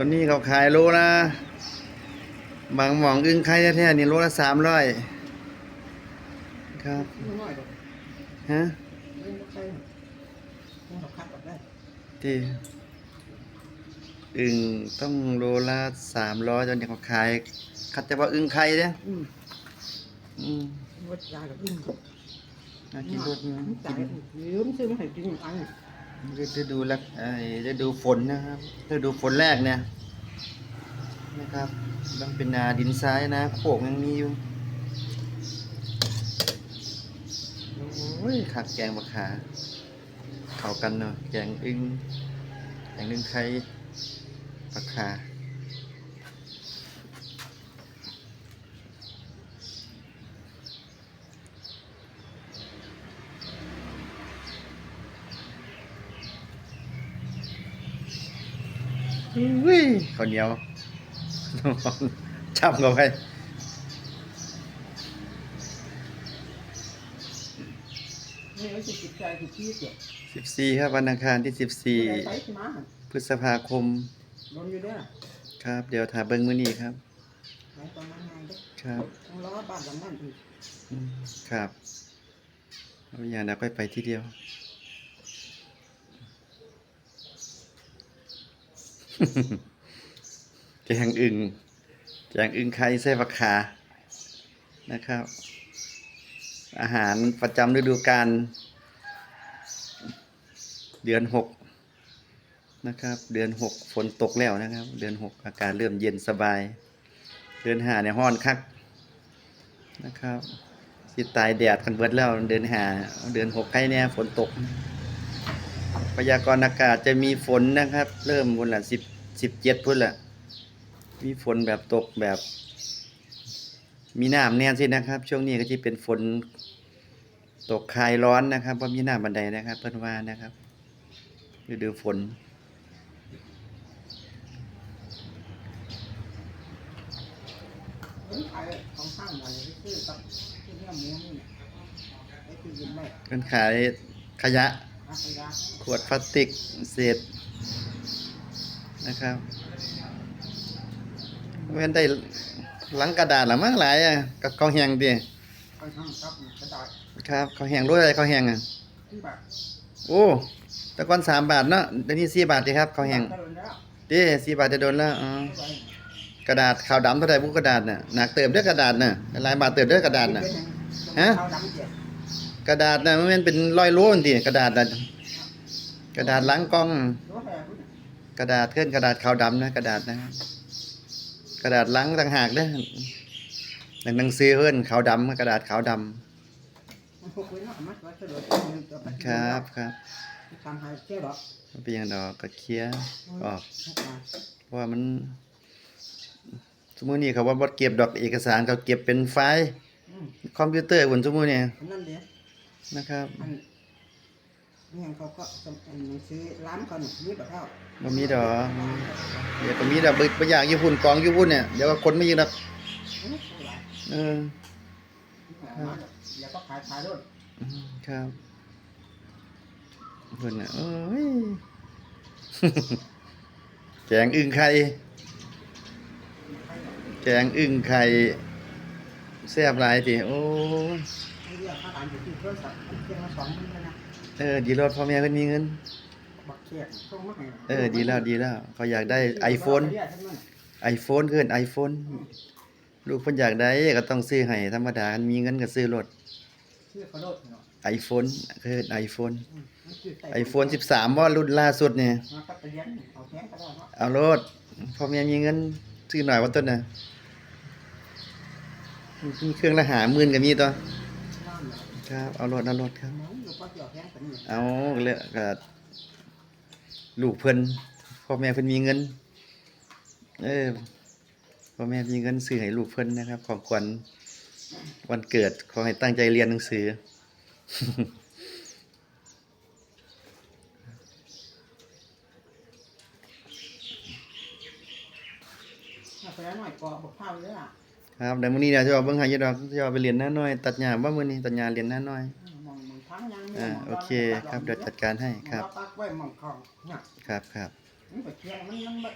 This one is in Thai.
ตัวนี้เขาขายโลละบางหม่องอึ้งไข่แท้ๆนี่โลละสามร้อยครับไม่น้อยดอกฮะไม่ใช่มันเขาคัดออกได้ที่อึ่งต้องโลละสามร้อยตอนนี้เขาขายคัดแต่ว่าอึ่งไข่เนี่ยอืมอืมวัดยากับอึ้งน่ากินรสนะจ่ายกินยืมซื้อมาให้กินอัน ฤดูละไอ้ฤดูฝนนะครับฤดูฝนแรกเนี่ยนะครับต้องเป็นนาดินซ้ายนะโขกยังมีอยู่โอ้ยขักแกงบักขาเข้ากันเนาะแกงอึ้งแกงอึ้งไข่บักขา อุ้ยข้าวเหนียวจับเข้าไปนี่ไอ้สิบสิบใจสิบที่เจ็ดสิบสี่ครับวันอังคารที่สิบสี่ใช้มาพฤษภาคมโดนอยู่เด้อครับ เดี๋ยวถาเบิ้งมื้อนี้ครับใช้ตอนนั้นไงเด้อครับต้องรอบ้านหลังนั้นอีกอืมครับเอาอย่างนั้นค่อยไปที่เดียว แกงอึงแกงอึงไข่ใส่ผักขานะครับ อาหารประจำฤดูกาลเดือนหกนะครับ เดือนหกฝนตกแล้วนะครับ เดือนหกอากาศเริ่มเย็นสบาย เดือนห้าเนี่ยห้อนคักนะครับสิตายแดดกันเบิดแล้วเดือนห้าเดือนหกใกล้เนี่ยฝนตก พยากรณ์อากาศจะมีฝนนะครับ เริ่มบนละสิบสิบเจ็ดพุ่นละมีฝนแบบตกแบบ มีน้ำแน่นสินะครับ ช่วงนี้ก็จะเป็นฝนตกคลายร้อนนะครับเพราะมีน้ำบันไดนะครับ เพิ่นว่านะครับฤดูฝนเฮ้ยขายของข้างมาเลยซื้อกันขายขยะ ขวดพลาสติกเศษนะครับเว้นได้หลังกระดาษหรือมั้งหลายอะกับข้าแหงดิก็ทั้งครับกระดาษครับข้าวแห้งรู้อะไรข้าแหงอะโอ้ต่ก่อนสามบาทเนาะเดี๋ยวนี้สี่บาทดีครับข้าแหงด้แล้วดิสี่บาทจะโดนแล้วอ๋อกระดาษขาวดำเท่าไหร่บุกกระดาษน่ะหนักเติมด้วยกระดาษน่ะหลายบาทเติมด้วยกระดาษน่ะฮะ กระดาษนะมันเป็นร้อยโลนทีกระดาษนะกระดาษล้างกล้อง กระดาษเคลื่อนกระดาษขาวดำนะกระดาษนะ กระดาษล้างต่างหากเด้อหนังสือเพื่อนขาวดำกระดาษขาวดมันพกไว้เนาะมัดไว้เฉยๆำครับครับเป็นอย่างดอกกระเคียออกเพราะว่ามันสมมตินี่เขาว่าบดเก็บดอกเอกสารเขาเก็บเป็นไฟล์คอมพิวเตอร์บนสมมติเนี่ย นั่นเดียวนะครับอันนี่เขาก็อันหนังสือร้านเขาหนึ่งมีแบบเท่าบ่มีดอกเดี๋ยวก็มีดอกบึกบางอย่างญี่ปุ่นกองญี่ปุ่นเนี่ยเดี๋ยวก็คนไม่ยิงดอกเออแล้วก็ขายขายด้วยอืมครับเพิ่นน่ะเอ้ยแกงอึ่งไข่แกงอึ่งไข่แซ่บหลายติโอ้ยให้ เรียกค่าการอยู่ที่โทรศัพท์เพียงละสองหมื่นนะเออ ดีรอดพ่อแม่เพิ่นมีเงิน บักเขียดส่งมาให้เออ ดีแล้วดีแล้ว เขาอยากได้ iPhone iPhone เกิน iPhone ลูกเพิ่นอยากได้ก็ต้องซื้อให้ธรรมดามีเงินก็ซื้อรถ ชื่อเขาโดดเนาะ iPhone เกิน iPhone มันชื่อไต่ iPhone 13บ่รุ่นล่าสุดเนี่ย มากับไปเรียนเอาแข้งก็ได้เนาะเอารถพ่อแม่มีเงินซื้อหน่อยว่าต้นน่ะมีเครื่องละหาหมื่นก็มีตัวน้ำเนาะ ครับเอารถเอารถครับน้องอยู่ก็เกี่ยวแข้งกันนี่เอาเลยก็ลูกเพิ่นพ่อแม่เพิ่นมีเงิน เออพ่อแม่มีเงินซื้อให้ลูกเพิ่นนะครับ ของขวัญวันเกิดขอให้ตั้งใจเรียนหนังสือถ้าไปแล้วหน่อยก็บอกข้าวเลยล่ะ ครับเดี๋ยวมื้อนี้เดี๋ยวจะเอาเบิ่งให้อยู่ดอกจะเอาไปเรียนหน้าน้อยตัดหญ้าบ่มื้อนี้ตัดหญ้าเรียนหน้าน้อยมองมองทางยังอ่าโอเคครับเดี๋ยวจัดการให้ครับปักไว้มองของเนี่ยครับครับ มันก็เชียงมันมัน